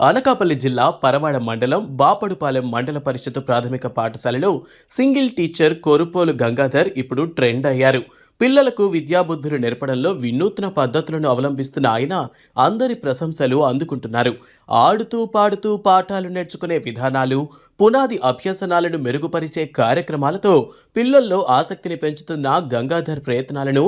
అనకాపల్లి జిల్లా పరవాడ మండలం బాపడుపాలెం మండల పరిషత్ ప్రాథమిక పాఠశాలలో సింగిల్ టీచర్ కొరుపోలు గంగాధర్ ఇప్పుడు ట్రెండ్ అయ్యారు. పిల్లలకు విద్యాబుద్ధులు నేర్పడంలో వినూత్న పద్ధతులను అవలంబిస్తున్న ఆయన అందరి ప్రశంసలు అందుకుంటున్నారు. ఆడుతూ పాడుతూ పాఠాలు నేర్చుకునే విధానాలు పునాది అభ్యసనాలను మెరుగుపరిచే కార్యక్రమాలతో పిల్లల్లో ఆసక్తిని పెంచుతున్న గంగాధర్ ప్రయత్నాలను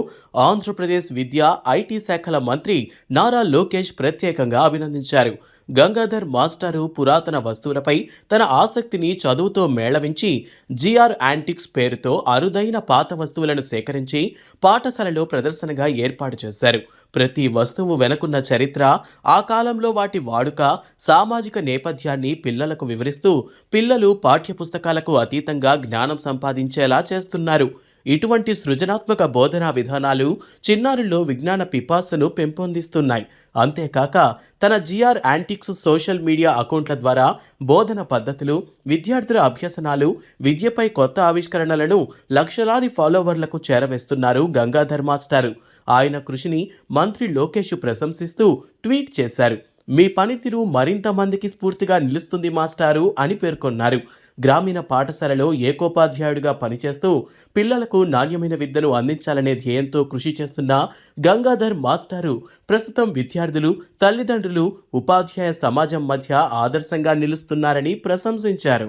ఆంధ్రప్రదేశ్ విద్యా ఐటీ శాఖల మంత్రి నారా లోకేష్ ప్రత్యేకంగా అభినందించారు. గంగాధర్ మాస్టారు పురాతన వస్తువులపై తన ఆసక్తిని చదువుతో మేళవించి జిఆర్ యాంటిక్స్ పేరుతో అరుదైన పాత వస్తువులను సేకరించి పాఠశాలలో ప్రదర్శనగా ఏర్పాటు చేశారు. ప్రతి వస్తువు వెనుకున్న చరిత్ర ఆ కాలంలో వాటి వాడుక సామాజిక నేపథ్యాన్ని పిల్లలకు వివరిస్తూ పిల్లలు పాఠ్యపుస్తకాలకు అతీతంగా జ్ఞానం సంపాదించేలా చేస్తున్నారు. ఇటువంటి సృజనాత్మక బోధనా విధానాలు చిన్నారుల్లో విజ్ఞాన పిపాసను పెంపొందిస్తున్నాయి. అంతేకాక తన జిఆర్ యాంటిక్స్ సోషల్ మీడియా అకౌంట్ల ద్వారా బోధన పద్ధతులు విద్యార్థుల అభ్యసనాలు విద్యపై కొత్త ఆవిష్కరణలను లక్షలాది ఫాలోవర్లకు చేరవేస్తున్నారు గంగాధర్ మాస్టారు. ఆయన కృషిని మంత్రి లోకేష్ ప్రశంసిస్తూ ట్వీట్ చేశారు. మీ పనితీరు మరింత మందికి స్ఫూర్తిగా నిలుస్తుంది మాస్టారు అని పేర్కొన్నారు. గ్రామీణ పాఠశాలలో ఏకోపాధ్యాయుడిగా పనిచేస్తూ పిల్లలకు నాణ్యమైన విద్యను అందించాలనే ధ్యేయంతో కృషి చేస్తున్న గంగాధర్ మాస్టారు ప్రస్తుతం విద్యార్థులు తల్లిదండ్రులు ఉపాధ్యాయ సమాజం మధ్య ఆదర్శంగా నిలుస్తున్నారని ప్రశంసించారు.